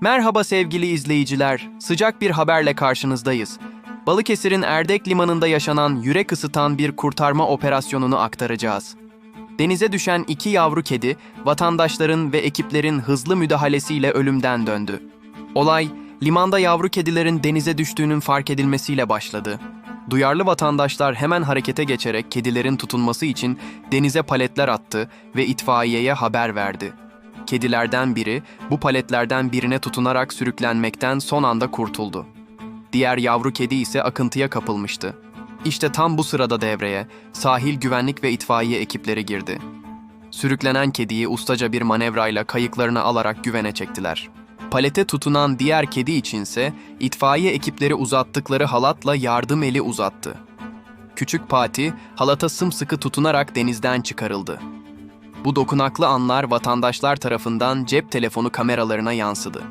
Merhaba sevgili izleyiciler. Sıcak bir haberle karşınızdayız. Balıkesir'in Erdek Limanı'nda yaşanan yürek ısıtan bir kurtarma operasyonunu aktaracağız. Denize düşen iki yavru kedi, vatandaşların ve ekiplerin hızlı müdahalesiyle ölümden döndü. Olay, limanda yavru kedilerin denize düştüğünün fark edilmesiyle başladı. Duyarlı vatandaşlar hemen harekete geçerek kedilerin tutunması için denize paletler attı ve itfaiyeye haber verdi. Kedilerden biri bu paletlerden birine tutunarak sürüklenmekten son anda kurtuldu. Diğer yavru kedi ise akıntıya kapılmıştı. İşte tam bu sırada devreye sahil güvenlik ve itfaiye ekipleri girdi. Sürüklenen kediyi ustaca bir manevrayla kayıklarına alarak güvene çektiler. Palete tutunan diğer kedi içinse itfaiye ekipleri uzattıkları halatla yardım eli uzattı. Küçük Pati halata sımsıkı tutunarak denizden çıkarıldı. Bu dokunaklı anlar vatandaşlar tarafından cep telefonu kameralarına yansıdı.